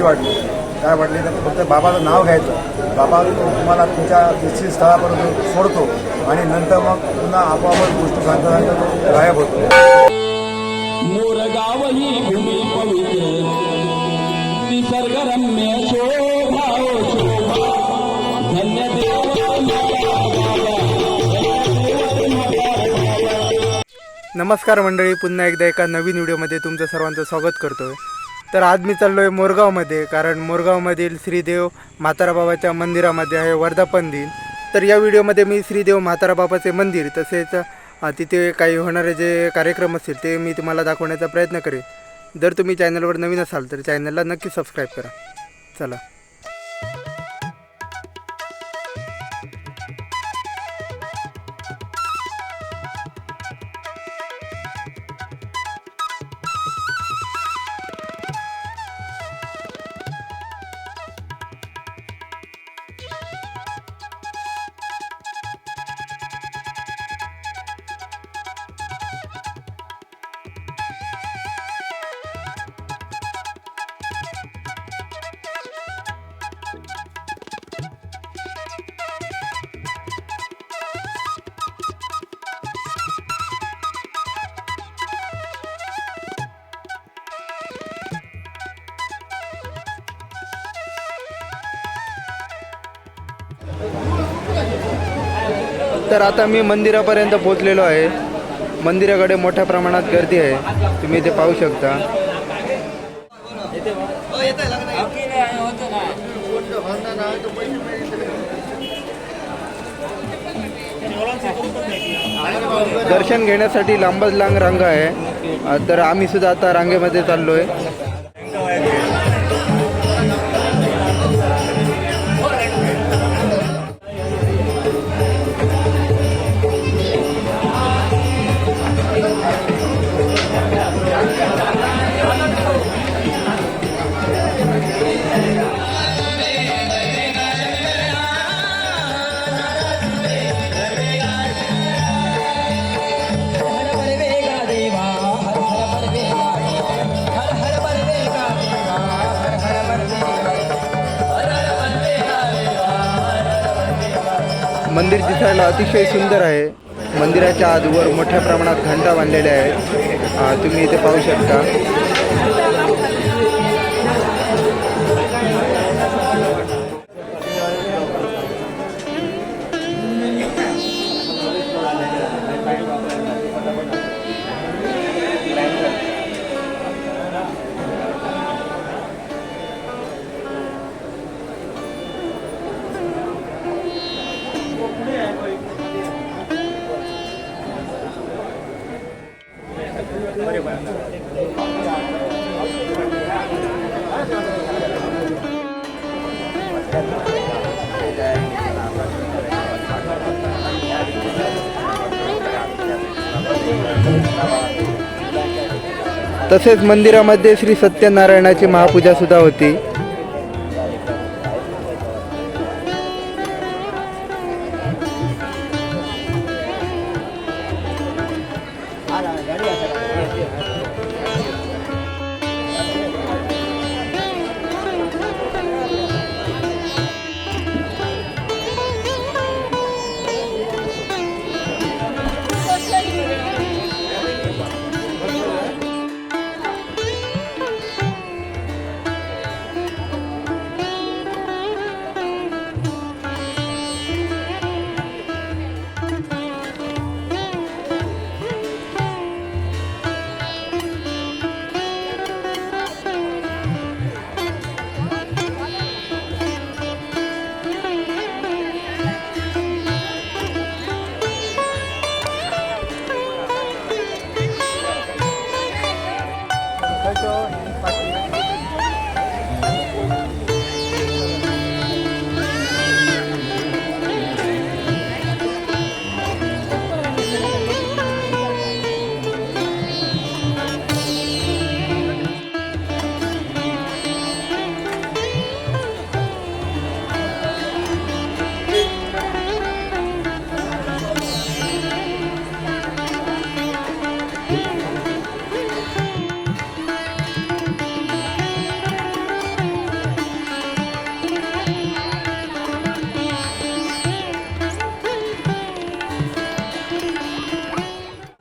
भीती वाटली काय वाटली तर फक्त बाबाचं नाव घ्यायचं. बाबा तुम्हाला तुमच्या निश्चित स्थळापर्यंत सोडतो आणि नंतर मग पुन्हा आपोआपच गोष्टी सांगता सांगता तो गायब होतो. मोरगाव ही भूमी पवित्र. निसर्गरम्य शोभा ओ शोभा. धन्य नमस्कार मंडळी पुन्हा एकदा एका नवीन व्हिडिओमध्ये तुमचं सर्वांचं स्वागत करतोय. तर आज मी चाललो आहे मोरगावमध्ये कारण मोरगावमधील श्रीदेव म्हाताराबाबाच्या मंदिरामध्ये आहे वर्धापन दिन. तर या व्हिडिओमध्ये मी श्रीदेव म्हाताराबाबाचे मंदिर तसेच तिथे काही होणारे जे कार्यक्रम असतील ते मी तुम्हाला दाखवण्याचा प्रयत्न करेन. जर तुम्ही चॅनलवर नवीन असाल तर चॅनलला नक्की सबस्क्राईब करा. चला. तर आता मी मंदिरापर्यंत पोहोचलेलो आहे. मंदिराकडे मोठ्या प्रमाणात गर्दी आहे. तुम्ही इथे पाहू शकता. दर्शन घेण्यासाठी लांबच लांब रांगा आहे. तर आम्ही सुद्धा आता रांगेमध्ये चाललो आहे मंदिर दिसायला अतिशय सुंदर आहे. मंदिराच्या आजवर मोठ्या प्रमाणात घंटा बांधलेल्या आहेत. तुम्ही इथे पाहू शकता. तसेच मंदिरामध्ये श्री सत्यनारायणाची महापूजा सुद्धा होती.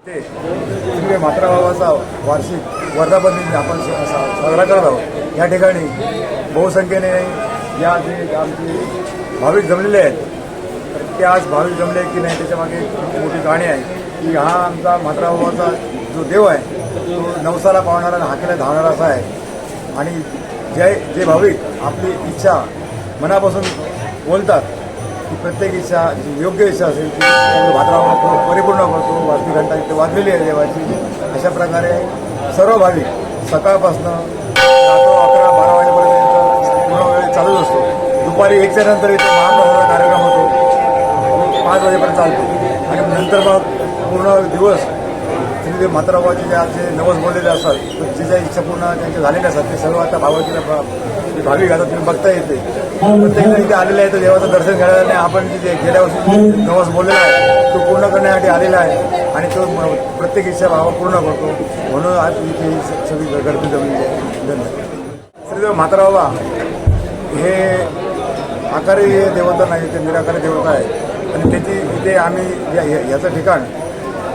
ते मात्रा मातृभावाचा वार्षिक वर्धापन दिन आपण सा- साजरा करत आहोत या ठिकाणी बहुसंख्येने या जे आमचे भाविक जमलेले आहेत तर ते आज भाविक जमले की नाही त्याच्यामागे मोठी गाणी आहे. की हा आमचा मातृभावाचा जो देव आहे तो नवसाला पावणारा आणि हाकेला धावणारा असा आहे. आणि जे जे भाविक आपली इच्छा मनापासून बोलतात की प्रत्येक इच्छा जी योग्य इच्छा असेल ती भाद्रावा तो परिपूर्ण करतो वाजवी घंटा इथे वाजलेली आहे देवाची. अशा प्रकारे सर्व भाविक सकाळपासनं रात्र अकरा बारा वाजेपर्यंत पूर्ण वेळ चालूच असतो. दुपारी एकच्या नंतर इथे महाप्रसादाचा कार्यक्रम होतो. पाच वाजेपर्यंत चालतो. आणि नंतर मग पूर्ण दिवस तिथे मात्राबाबाचे जे आज जे नवस बोललेले असतात जे ज्या इच्छा पूर्ण त्यांच्या झालेल्या असतात. ते सर्व आता भावाच्या भाविक आता तुम्ही बघता येते प्रत्येकजण इथे आलेला आहे तर देवाचं दर्शन घ्यायला नाही आपण जे गेल्या वर्षी जे नवस बोललेला आहे. तो पूर्ण करण्यासाठी आलेला आहे. आणि तो प्रत्येक इच्छा भावा पूर्ण करतो. म्हणून आज इथे सगळी गर्दी जमली आहे. धन्यवाद. श्रीदेव म्हाताराबा हे आकारी हे देवता नाही ते निराकारी देवता आहे आणि त्याची इथे आम्ही या- याचं ठिकाण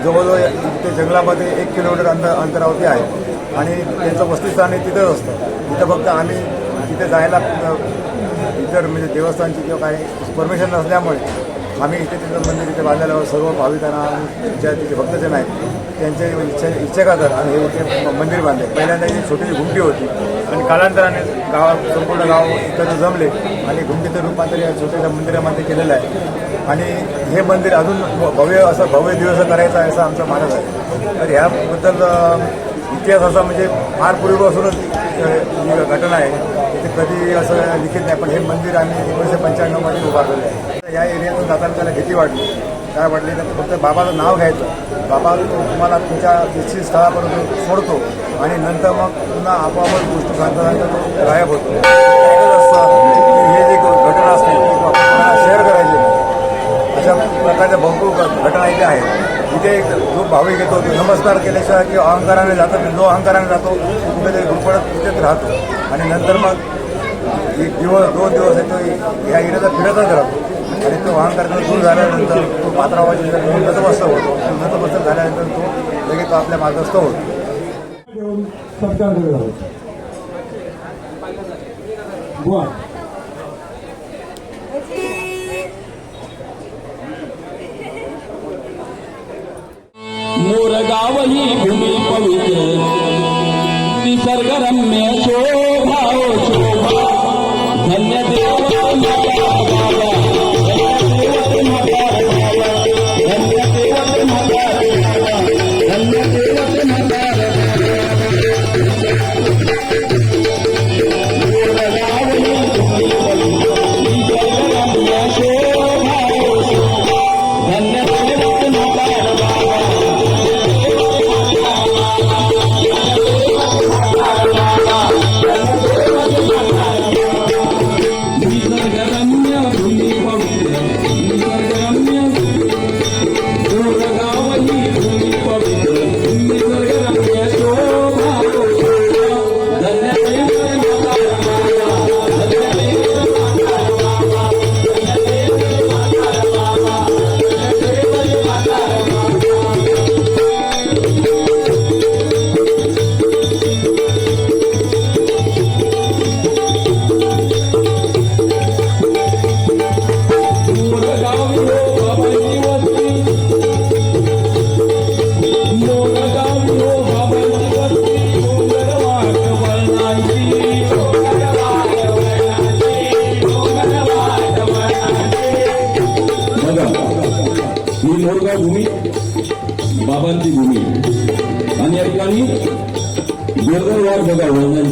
जवळजवळ इथे जंगलामध्ये एक किलोमीटर अंतर अंतरावरती आहे. आणि त्यांचं वस्तीस्थान हे तिथंच असतं. तिथं फक्त आम्ही तिथे जायला इतर म्हणजे देवस्थानची किंवा काही परमिशन नसल्यामुळे आम्ही इथे तिथं मंदिर इथे बांधलेलं सर्व भाविकांना आणि ज्या तिथे भक्तजन आहेत त्यांचे म्हणजे इच्छा इच्छा खातर आणि हे इथे मंदिर बांधले. पहिल्यांदा ही छोटीशी घुमटी होती. आणि कालांतराने गावात संपूर्ण गाव इकडे जमले आणि घुमटीचं रूपांतर या छोट्याशा मंदिरामध्ये केलेलं आहे. आणि हे मंदिर अजून भव्य असं भव्य दिवस करायचं आहे असं आमचं मानस आहे. तर ह्याबद्दल इतिहास असा म्हणजे फार पूर्वीपासूनच ही घटना आहे. ते कधी असं लिखित नाही पण हे मंदिर आम्ही एकोणीसशे पंच्याण्णवमध्ये उभारलेलं आहे. या एरियातून जाताना त्याला भीती वाटली. काय वाटली? तर फक्त बाबाचं नाव घ्यायचं. बाबा तो तुम्हाला तुमच्या निश्चित स्थळापर्यंत सोडतो आणि नंतर मग पुन्हा आपोआपच गोष्टी सांगता सांगता तो गायब होतो. हे जी घटना असते ती शेअर करायची. अशा प्रकारच्या भरपूर घटना इथे आहेत. इथे एक जो भाविक येतो तो नमस्कार केल्याशिवाय किंवा अहंकाराने जातो जो अहंकाराने जातो. तो कुठेतरी गुरपडत तिथेच राहतो. आणि नंतर मग एक दिवस दोन दिवस येतो ह्या एरियाचा फिरतच राहतो. आणि तो अहंकार दूर झाल्यानंतर तो पात्रावाची नतमस्तक होतो. नतमस्तक झाल्यानंतर तो लगेच तो आपल्या मार्गस्थ होतो. बुवा. मोरगाव ही भूमी पवित्र.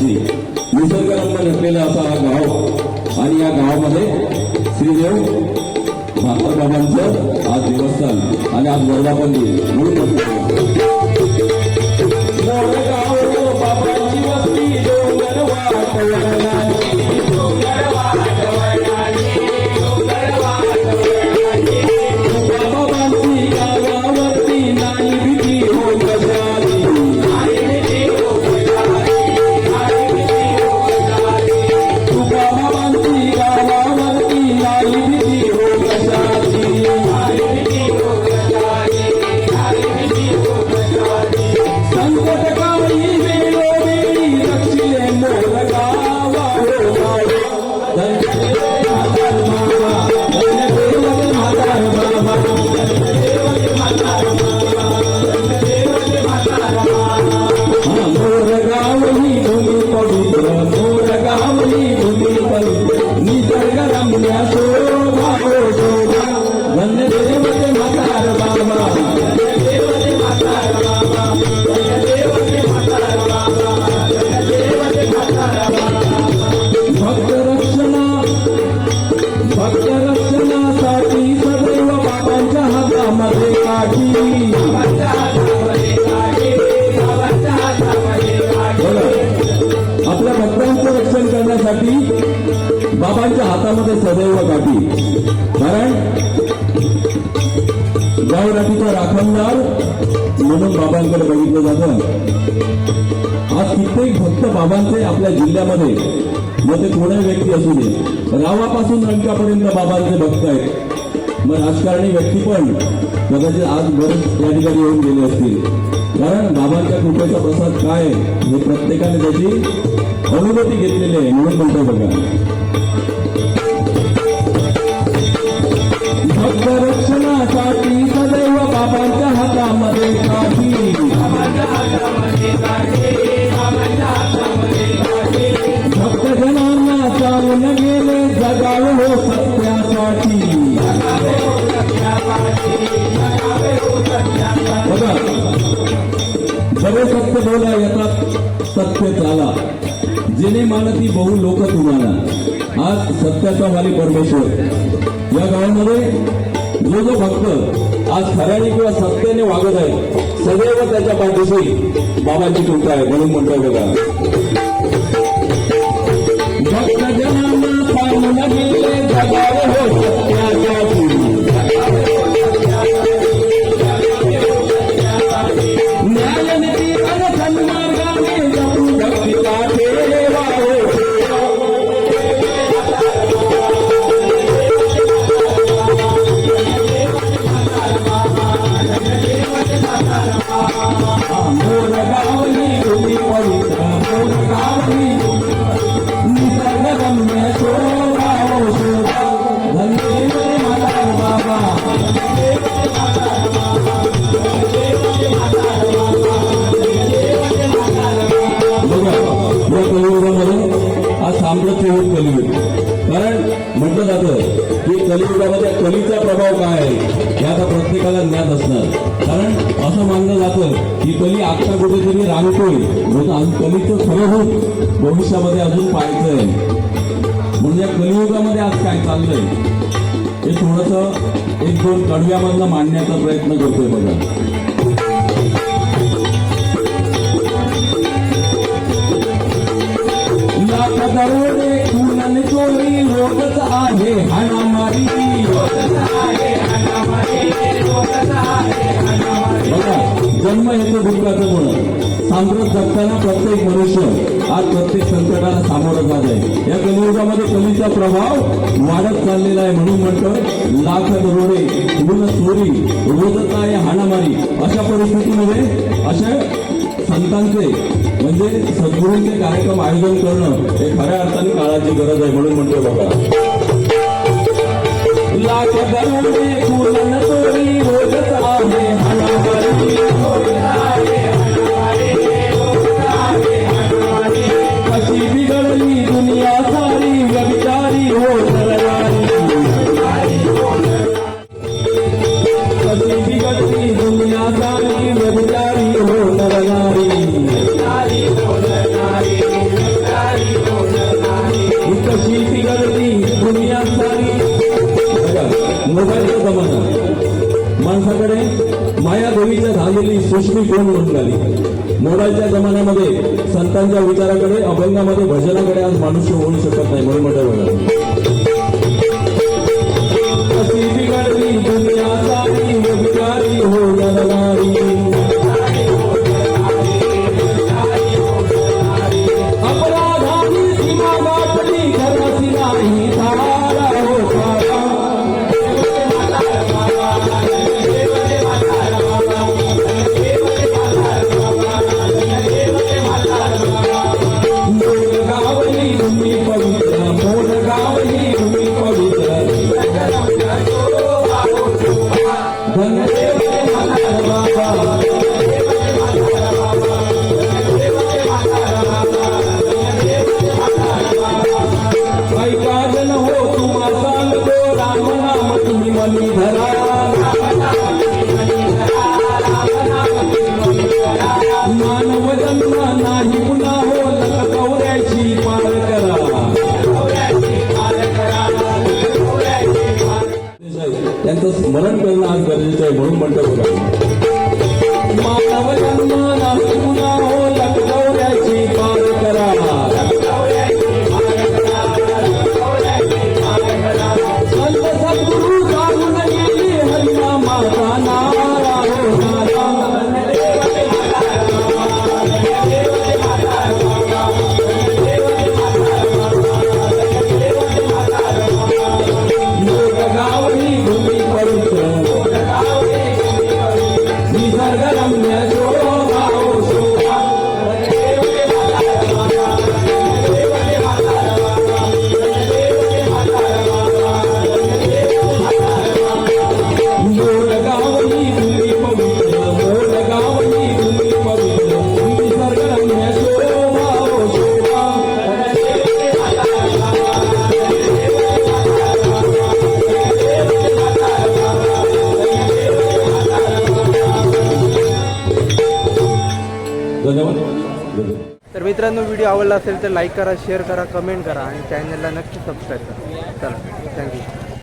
असली वळणांची निसर्गरम्य नसलेला असा हा गाव आणि या गावामध्ये श्रीदेव म्हातार बाबांचं आज देवस्थान आणि आज वर्धापन दिन म्हणून बाबांच्या हातामध्ये सदैव काठी कारण गावराठीचा राखणदार म्हणून बाबांकडे बघितलं जातं. आज कित्येक भक्त बाबांचे आपल्या जिल्ह्यामध्ये मग ते कोणाही व्यक्ती असू दे रावापासून रंकापर्यंत बाबांचे भक्त आहेत. मग राजकारणी व्यक्ती पण कदाचित आज बरेच या ठिकाणी येऊन गेले असतील. कारण बाबांच्या कृपेचा प्रसाद काय हे प्रत्येकाने त्याची अनुभूती घेतलेली आहे म्हणून म्हणतो बघा. भक्तजनांना चालून गेले जगाव हो. सत्यासाठी बघा सर्व सत्य बोला येतात सत्य चाला जिने मानती बहु लोक तुम्हाला आज सत्याचा वाली परमेश्वर या गावामध्ये जो जो भक्त आज खऱ्याने किंवा सत्याने वागत आहे. सदैव त्याच्या पाठीशी बाबांची कृपा आहे म्हणून म्हणतोय बघा. भक्तजनांना पाहून गेले हो कलीचा प्रभाव काय आहे? हे आता प्रत्येकाला ज्ञात असणार. कारण असं मानलं जातं की कली आत्ता कुठेतरी रांगतोय. म्हणून कलीचं खरं भविष्यामध्ये अजून पाहायचं म्हणजे या कलियुगामध्ये आज काय चाललंय? हे थोडंसं एक दोन कडव्यामधनं मांडण्याचा प्रयत्न करतोय बघा. लाख दरोडे चोरी होतच आहे. हाणामारी बघा जन्म येतो दुःखाचं गुण. सांगत जगताना प्रत्येक मनुष्य आज प्रत्येक संकटाला सामोरं जात आहे. या कलियुगामध्ये कलीचा प्रभाव वाढत चाललेला आहे म्हणून म्हणतो लाख रोडे गुण चोरी रोजच आहे हाणामारी अशा परिस्थितीमध्ये अशा संतांचे म्हणजे सद्गुरूंचे कार्यक्रम आयोजन करणं हे खऱ्या अर्थाने काळाची गरज आहे म्हणून म्हणतो बघा लाख कशी बिघडली दुनिया सारी व्यभिचारी हो कशी बिघडली दुनिया सारी व्यभिचारी माझ्याकडे माया देवीच्या झालेली सुष्मी कोण म्हणून आली? मोबाईलच्या जमान्यामध्ये संतांच्या विचाराकडे अभंगामध्ये भजनाकडे आज मनुष्य होऊ शकत नाही म्हणून म्हटलं स्मरण करणं आज गरजेचं आहे म्हणून म्हणतो बघा. मानव जन्म आवडला असेल तर लाईक करा शेअर करा कमेंट करा आणि चॅनलला नक्की सबस्क्राईब करा. चला थँक्यू